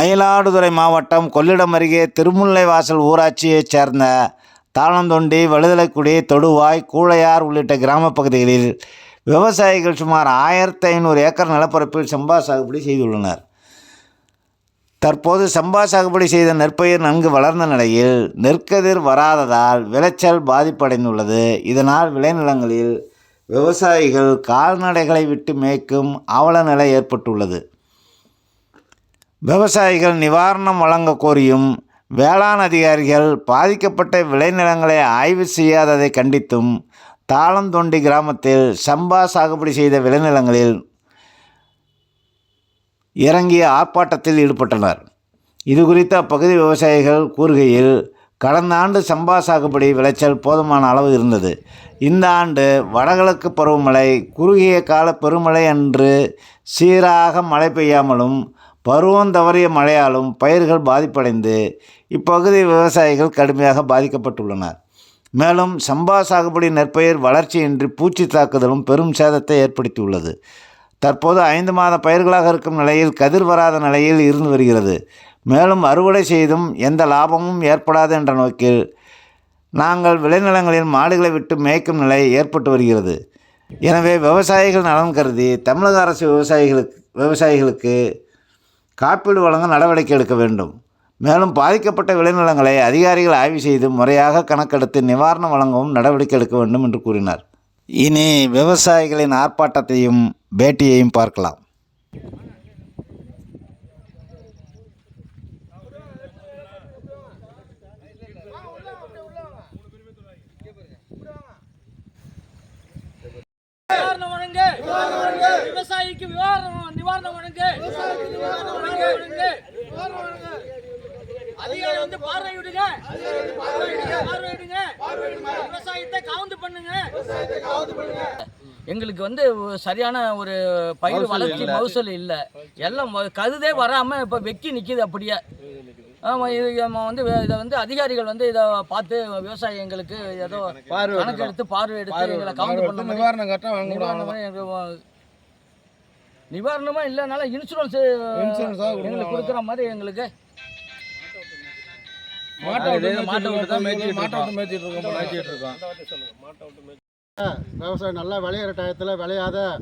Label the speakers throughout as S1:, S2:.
S1: மயிலாடுதுறை மாவட்டம் கொள்ளிடம் அருகே திருமுல்லைவாசல் ஊராட்சியைச் சேர்ந்த தாளந்தொண்டி வழுதலைக்குடி தொடுவாய் கூழையார் உள்ளிட்ட கிராமப் பகுதிகளில் விவசாயிகள் சுமார் ஆயிரத்தி ஐநூறு ஏக்கர் நிலப்பரப்பில் சம்பா சாகுபடி செய்துள்ளனர். தற்போது சம்பா சாகுபடி செய்த நெற்பயிர் நன்கு வளர்ந்த நிலையில் நெற்கதிர் வராததால் விளைச்சல் பாதிப்படைந்துள்ளது. இதனால் விளைநிலங்களில் விவசாயிகள் கால்நடைகளை விட்டு மேய்க்கும் அவல நிலை ஏற்பட்டுள்ளது. விவசாயிகள் நிவாரணம் வழங்க கோரியும் வேளாண் அதிகாரிகள் பாதிக்கப்பட்ட விளைநிலங்களை ஆய்வு செய்யாததை கண்டித்தும் தாளந்தொண்டி கிராமத்தில் சம்பா சாகுபடி செய்த விளைநிலங்களில் இறங்கிய ஆர்ப்பாட்டத்தில் ஈடுபட்டனர். இது குறித்து அப்பகுதி விவசாயிகள் கூறுகையில் கடந்த ஆண்டு சம்பா சாகுபடி விளைச்சல் போதுமான அளவு இருந்தது. இந்த ஆண்டு வடகிழக்கு பருவமழை குறுகிய கால பெருமழை அன்று சீராக மழை பெய்யாமலும் பருவம் தவறிய மழையாலும் பயிர்கள் பாதிப்படைந்து இப்பகுதி விவசாயிகள் கடுமையாக பாதிக்கப்பட்டுள்ளனர். மேலும் சம்பா சாகுபடி நெற்பயிர் வளர்ச்சியின்றி பூச்சி தாக்குதலும் பெரும் சேதத்தை ஏற்படுத்தியுள்ளது. தற்போது ஐந்து மாத பயிர்களாக இருக்கும் நிலையில் கதிர் வராத நிலையில் இருந்து வருகிறது. மேலும் அறுவடை செய்தும் எந்த லாபமும் ஏற்படாது என்ற நோக்கில் நாங்கள் விளைநிலங்களில் மாடுகளை விட்டு மேய்க்கும் நிலை ஏற்பட்டு வருகிறது. எனவே விவசாயிகள் நலன் கருதி தமிழக அரசு விவசாயிகளுக்கு விவசாயிகளுக்கு காப்பீடு வழங்க நடவடிக்கை எடுக்க வேண்டும். மேலும் பாதிக்கப்பட்ட விளைநிலங்களை அதிகாரிகள் ஆய்வு செய்து முறையாக கணக்கெடுத்து நிவாரணம் வழங்கவும் நடவடிக்கை எடுக்க வேண்டும் என்று கூறினார். இனி விவசாயிகளின் ஆர்ப்பாட்டத்தையும் பேட்டியையும் பார்க்கலாம்.
S2: விவசாயிக்கு விவரம் நிவாரணம் வழங்கு. நிவாரணம் வழங்கு அதிகாரி வந்து பார்வையிடுங்க பார்வையிடுங்க விவசாயத்தை காவுந்து பண்ணுங்க. எங்களுக்கு வந்து சரியான ஒரு பயிர் வளர்ச்சி மகசூல் இல்லை. எல்லாம் வ- கருதே வராமல் இப்போ வெக்கி நிற்கிது அப்படியே. ஆமாம் இது நம்ம வந்து இதை வந்து அதிகாரிகள் வந்து இதை பார்த்து விவசாயி எங்களுக்கு ஏதோ கணக்கு எடுத்து பார்வை எடுத்து எங்களை கவுந்து பண்ண
S3: நிவாரணம் கரெக்டாக வாங்க
S2: நிவாரணமா எனக்கு வ- நிவாரணமா இல்லைனால இன்சூரன்ஸ்
S3: இன்சூரன்ஸாக
S2: எங்களுக்கு கொடுக்குற மாதிரி எங்களுக்கு
S4: விவசாயம் நல்லா விளையிற டயத்தில் விளையாத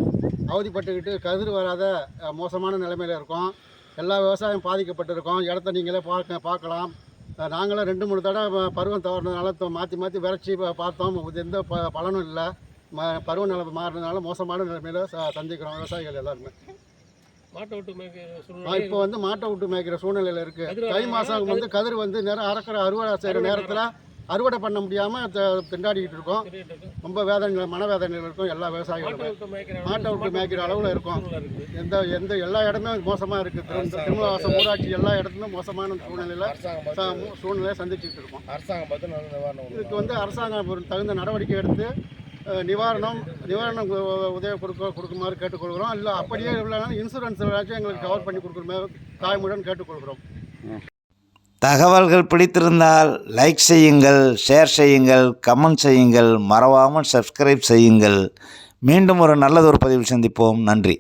S4: அவதிப்பட்டுக்கிட்டு கதிர் வராத மோசமான நிலைமையில் இருக்கோம். எல்லா விவசாயம் பாதிக்கப்பட்டிருக்கோம். இடத்த நீங்களே பார்க்க பார்க்கலாம். நாங்களும் ரெண்டு மூணு தடவை பருவம் தவறுனதுனால மாற்றி மாற்றி விரைச்சி பா- பார்த்தோம். எந்த ப பலனும் இல்லை. ம பருவ நிலை மாறினதுனால மோசமான நிலைமையில் ச சந்திக்கிறோம் விவசாயிகள் எல்லாருமே.
S3: மாட்டை விட்டு மேய்க்கிற
S4: ஆ,
S3: சூழ்நிலை
S4: இப்போ வந்து மாட்டை விட்டு மேய்க்கிற சூழ்நிலையில் இருக்குது தை மாதம் வந்து கதிர் வந்து நேரம் அறக்கிற அறுவடை செய்கிற நேரத்தில் அறுவடை பண்ண முடியாமல் திண்டாடிக்கிட்டு இருக்கோம். ரொம்ப வேதனை மனவேதனையில் இருக்கும் எல்லா
S3: மேய்க்கிற
S4: மாட்டை விட்டு மேய்க்கிற அளவில் இருக்கும்.
S3: இருக்கு.
S4: எந்த எந்த எல்லா இடமே மோசமாக இருக்குது திரு திருமலவாசம் ஊராட்சி எல்லா இடத்துலையும் மோசமான சூழ்நிலையில் சூழ்நிலையை சந்திச்சுட்டு இருக்கோம்.
S3: அரசாங்கம்
S4: இதுக்கு வந்து அரசாங்கம் தகுந்த நடவடிக்கை எடுத்து நிவாரணம் நிவாரணம் உதவி கொடுக்க கொடுக்குமாறு கேட்டுக்கொள்கிறோம். இல்லை அப்படியே இல்லைனாலும் இன்சூரன்ஸ் ஏதாச்சும் எங்களுக்கு கவர் பண்ணி கொடுக்குற தாய்மொழின்னு கேட்டுக்கொள்கிறோம்.
S1: தகவல்கள் பிடித்திருந்தால் லைக் செய்யுங்கள் ஷேர் செய்யுங்கள் கமெண்ட் செய்யுங்கள் மறவாமல் சப்ஸ்கிரைப் செய்யுங்கள். மீண்டும் ஒரு நல்லதொரு பதிவில் சந்திப்போம். நன்றி.